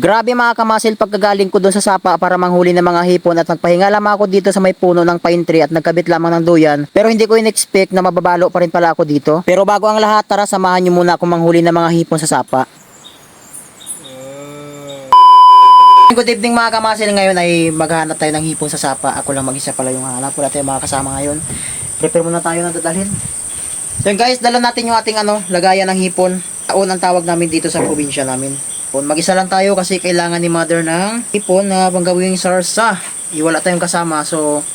Grabe mga kamasil pagkagaling ko doon sa sapa para manghuli ng mga hipon at nagpahinga lamang ako dito sa may puno ng pine tree at nagkabit lamang ng duyan. Pero hindi ko in-expect na mababalo pa rin pala ako dito. Pero bago ang lahat, tara samahan niyo muna ako manghuli ng mga hipon sa sapa. Good evening mga kamasil. Ngayon ay maghahanap tayo ng hipon sa sapa. Ako lang mag-isa pala yung hanap. Wala tayong mga kasama ngayon. Prepare muna tayo ng dadalhin. So guys, dala natin yung ating ano, lagayan ng hipon. Taon ang tawag namin dito sa probinsya namin. Hipon. Mag-isa lang tayo kasi kailangan ni mother ng hipon na panggawing sarsa. Iwala tayong kasama so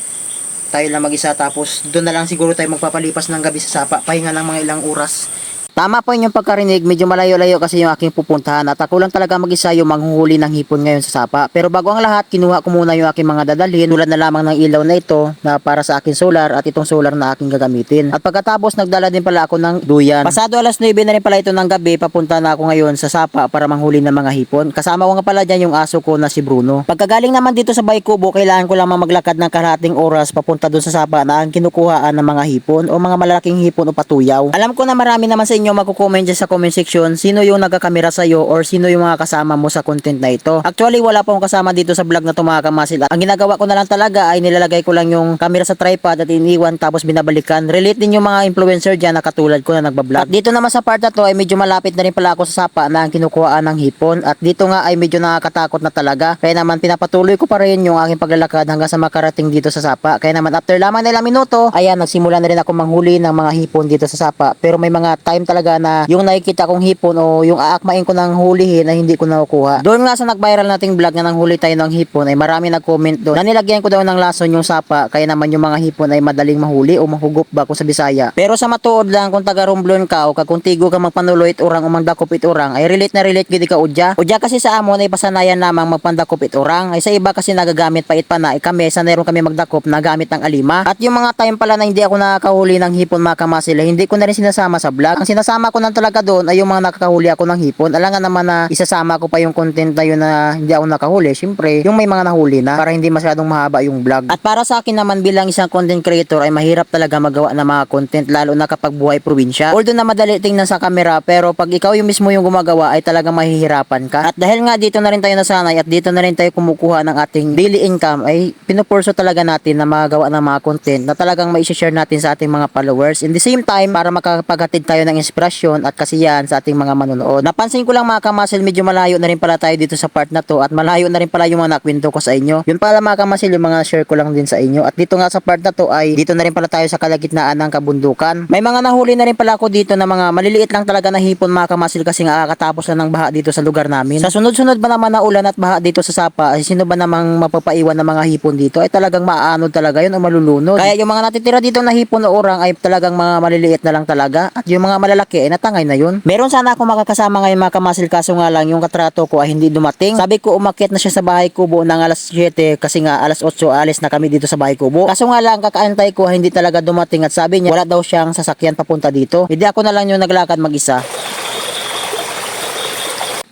tayo lang mag-isa tapos doon na lang siguro tayo magpapalipas ng gabi sa sapa. Pahinga ng mga ilang oras. Tama po inyong pagkarinig, medyo malayo-layo kasi yung aking pupuntahan at ako lang talaga mag-isa yung manghuhuli ng hipon ngayon sa sapa. Pero bago ang lahat, kinuha ko muna yung aking mga dadalhin tulad na lamang ng ilaw na ito na para sa akin solar at itong solar na aking gagamitin. At pagkatapos, nagdala din pala ako ng duyan. Pasado alas 9 na rin pala ito ng gabi, papunta na ako ngayon sa sapa para manghuli ng mga hipon. Kasama ko nga pala dyan yung aso ko na si Bruno. Pagkagaling naman dito sa Baykubo, kailangan ko lamang maglakad ng kalahating oras papunta doon sa sapa na ang kinukuhaan ng mga hipon o mga malalaking hipon o patuyaw. Alam ko na marami naman sa inyo magko-comment dyan sa comment section sino yung nagkakamera sa iyo or sino yung mga kasama mo sa content na ito. Actually, wala pa akong kasama dito sa vlog na to mga kamasil. Ang ginagawa ko na lang talaga ay nilalagay ko lang yung camera sa tripod at iniwan tapos binabalikan. Relate din yung mga influencer dyan na katulad ko na nagbablog. At dito naman sa part na to ay medyo malapit na rin pala ako sa sapa na ang kinukuhaan ng hipon. At dito nga ay medyo nakakatakot na talaga. Kaya naman pinapatuloy ko pa rin yung aking paglalakad hanggang sa makarating dito sa sapa. Kaya naman after lamang na ilang minuto, ayan nagsimula na rin ako manghuli ng mga hipon dito sa sapa. Pero may mga time talaga na yung nakikita kong hipon o yung aakmain ko ng hulihin na hindi ko nakukuha. Doon nga sa nag-viral nating vlog na nang huli tayo ng hipon ay marami nag-comment doon na nilagyan ko daw ng lason yung sapa kaya naman yung mga hipon ay madaling mahuli o mahugot ba kung sa Bisaya. Pero sa matuod lang kung taga Romblon ka o kag kung tigo ka magpanuloy it urang o magdakop it urang ay relate na relate gid ka udya. Udya kasi sa amon ay pasanayan lamang magpandakop it urang ay sa iba kasi nagagamit pa it pa na ay kami sanay ron kami magdakop na gamit ng alima. At yung mga time pala na hindi ako nakakahuli ng hipon mga kamasil ay hindi ko na rin sinasama sa vlog. Ang sinasama ko lang talaga doon ay yung mga nakakahuli ako ng hipon. Alangan naman na isasama ko pa yung content na yun na hindi ako nakahuli. Siyempre, yung may mga nahuli na para hindi masyadong mahaba yung vlog. At para sa akin naman bilang isang content creator ay mahirap talaga magawa ng mga content lalo na kapag buhay probinsya. Although na madali tingnan sa camera pero pag ikaw yung mismo yung gumagawa ay talagang mahihirapan ka. At dahil nga dito na rin tayo nasanay at dito na rin tayo kumukuha ng ating daily income ay pinupurso talaga natin na magawa ng mga content na talagang mai-share natin sa ating mga followers. In the same time, para makapaghatid tayo ng inspirasyon at kasiyahan sa ating mga manonood. Napansin ko lang mga kamasil, medyo malayo na rin pala tayo dito sa part na to at malayo na rin pala yung mga nakwento ko sa inyo. Yun pala mga kamasil, yung mga share ko lang din sa inyo. At dito nga sa part na to ay dito na rin pala tayo sa kalagitnaan ng kabundukan. May mga nahuli na rin pala ako dito na mga maliliit lang talaga na hipon mga kamasil kasi nga kakatapos na ng baha dito sa lugar namin. Sa sunod-sunod ba naman na ulan at baha dito sa Sapa, ay sino ba namang mapapaiwan ng mga hipon dito ay talagang maaanod talaga yun o malulunod. Kaya yung mga natitira dito na hipon o orang ay talagang mga maliliit na lang talaga at yung mga malalaki ay natangay na yun. Meron sana ako makakasama ngayon mga kamasil kaso nga lang yung katrato ko ay hindi dumating. Sabi ko umakyat na siya sa bahay kubo ng alas 7 kasi nga alas 8 alis na kami dito sa bahay kubo. Kaso nga lang kakaantay ko hindi talaga dumating at sabi niya wala daw siyang sasakyan papunta dito. Hindi ako na lang yung naglakad mag-isa.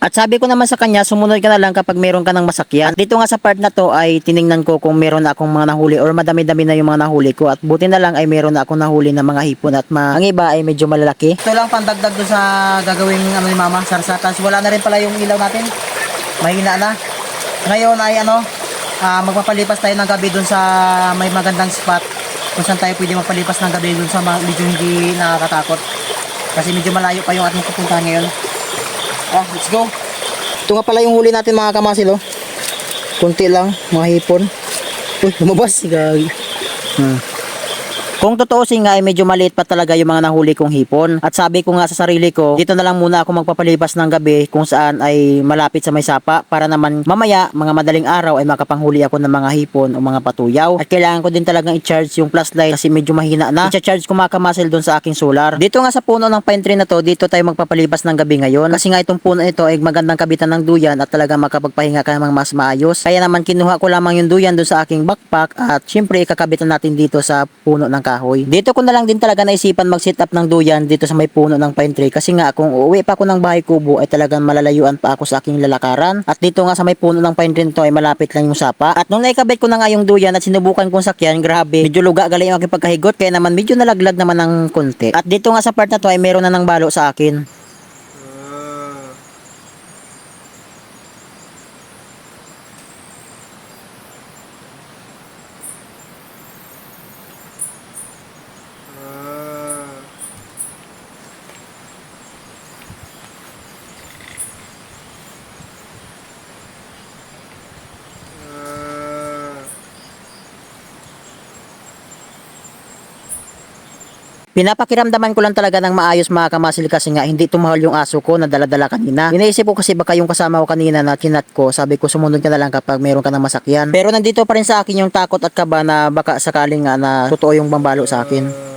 At sabi ko naman sa kanya, sumunod ka na lang kapag meron ka ng masakyan. At dito nga sa part na to ay tiningnan ko kung meron na akong mga nahuli or madami-dami na yung mga nahuli ko. At buti na lang ay meron na akong nahuli na mga hipon at ma ang iba ay medyo malalaki. Ito lang pandagdag doon sa gagawing ano ni mama, sarsa. Tapos wala na rin pala yung ilaw natin. Mahina na. Ngayon ay ano, ah, magpapalipas tayo ng gabi doon sa may magandang spot kung saan tayo pwede magpalipas ng gabi doon sa mga medyo hindi nakakatakot. Kasi medyo malayo pa yung ating pupuntahan ngayon. Ah, let's go. Ito nga pala yung huli natin mga kamasil, oh. Kunti lang, mga hipon. Uy, lumabas. Gagi. Hmm. Kung tutuusin nga ay medyo maliit pa talaga yung mga nahuli kong hipon. At sabi ko nga sa sarili ko, dito na lang muna ako magpapalipas ng gabi kung saan ay malapit sa may sapa para naman mamaya mga madaling araw ay makapanghuli ako ng mga hipon o mga patuyaw. At kailangan ko din talagang i-charge yung flashlight kasi medyo mahina na. I-charge ko mga kamasil doon sa aking solar. Dito nga sa puno ng pine tree na to, dito tayo magpapalipas ng gabi ngayon. Kasi nga itong puno ito ay magandang kabitan ng duyan at talaga makapagpahinga ka ng mas maayos. Kaya naman kinuha ko lamang yung duyan doon sa aking backpack at syempre kakabitan natin dito sa puno ng kahoy. Dito ko na lang din talaga naisipan mag-set up ng duyan dito sa may puno ng pine tree kasi nga kung uuwi pa ako ng bahay kubo ay talagang malalayuan pa ako sa aking lalakaran. At dito nga sa may puno ng pine tree to ay malapit lang yung sapa. At nung naikabit ko na nga yung duyan at sinubukan kong sakyan, grabe, medyo luga galing yung aking pagkahigot kaya naman medyo nalaglag naman ng konti. At dito nga sa part na to ay meron na ng balo sa akin. Pinapakiramdaman ko lang talaga ng maayos mga kamasil kasi nga hindi tumahol yung aso ko na daladala kanina. Iniisip ko kasi baka yung kasama ko kanina na kinat ko, sabi ko sumunod ka na lang kapag meron ka ng masakyan. Pero nandito pa rin sa akin yung takot at kaba na baka sakaling nga na totoo yung bambalo sa akin. Ah.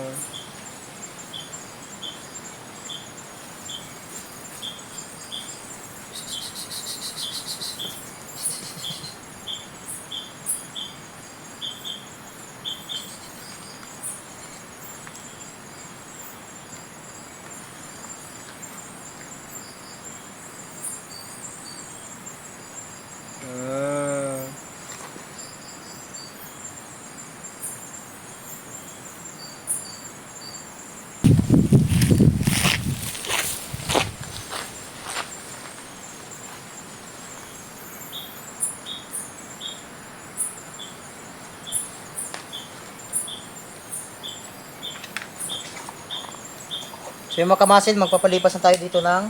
So yung mga kamasil, magpapalipas na tayo dito ng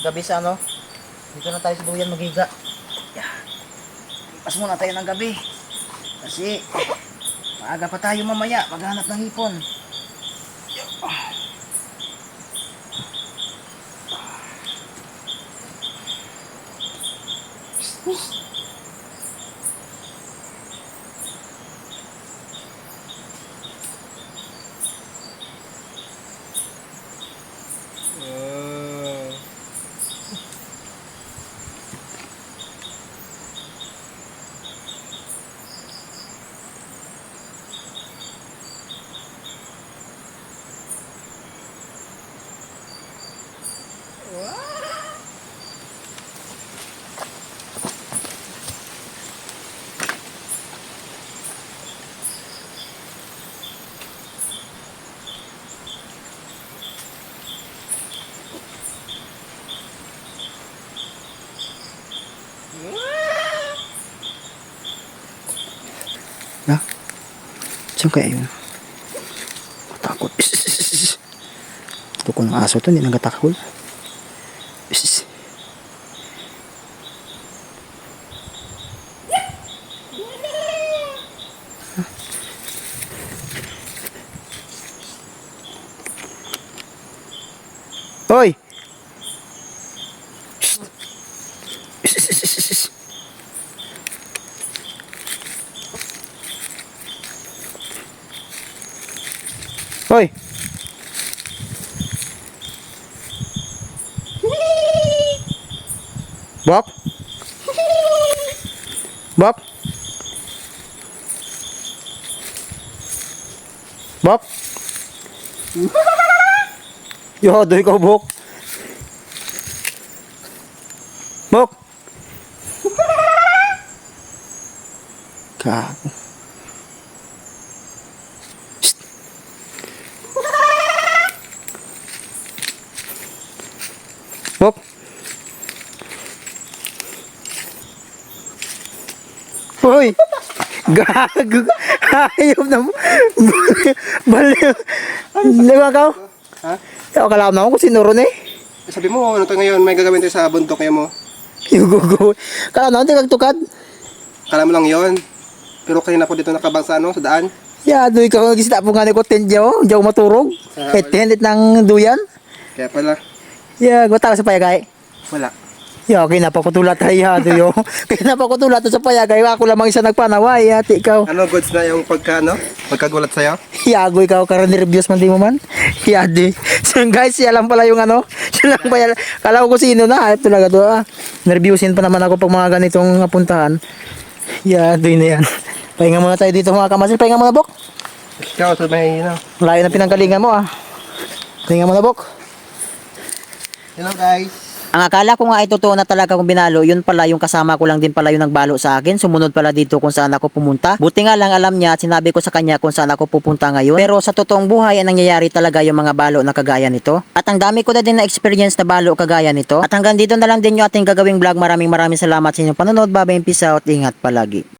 gabi sa ano. Dito na tayo sa duyan magiga. Yeah. Lipas muna tayo ng gabi. Kasi maaga pa tayo mamaya maghanap ng hipon. Ah. Saan kaya yun? Matakot. Ito ko ng aso to, hindi nagatakol. Is- Hoy! Hoy! Bok? Bok? Bok? Yo, doy ko bok. Bok. Gago. Hoy! Gago! Hayop na mo! Baliw! Lima ka? Ha? Ako kalaam na ako kung sinuro na eh. Sabi mo, ano to ngayon, may gagawin tayo sa bundok kaya mo. Yung gugo. Kalaam na ako, di kagtukad. Kala mo lang yon. Pero kanina po dito nakabang sa ano, sa daan. Ya, doy ka gisita po nga ni ko tenjo. Diyaw maturog. Ah, Kahit tenit ng duyan. Kaya pala, Ya, gota ka sa payagay. wala. Ya, okay na pakutulat tayo ya, doyo. Kaya na pakutulat to sa payagay. Ako lamang isa nagpanaway, ati ikaw. Ano, goods na yung pagka, ano, pagkagulat sa'yo? Yago ikaw karon nervyos man di mo man. Yadi. So guys, siya lang pala yung ano. Siya lang pala. Kala ko sino na. Ito talaga to ah. Nervyosin pa naman ako pag mga ganitong napuntahan. Yadi na yan. Pahinga muna tayo dito mga kamasil. Pahinga muna, Bok. Ikaw, sa may, ano. Layo na pinanggalingan mo ah. Pahinga muna, Bok. Hello guys. Ang akala ko nga ay totoo na talaga kung binalo, yun pala yung kasama ko lang din pala yung nagbalo sa akin. Sumunod pala dito kung saan ako pumunta. Buti nga lang alam niya at sinabi ko sa kanya kung saan ako pupunta ngayon. Pero sa totoong buhay, ang nangyayari talaga yung mga balo na kagaya nito. At ang dami ko na din na experience na balo kagaya nito. At hanggang dito na lang din yung ating gagawing vlog. Maraming maraming salamat sa inyong panonood. Bye-bye, peace out. Ingat palagi.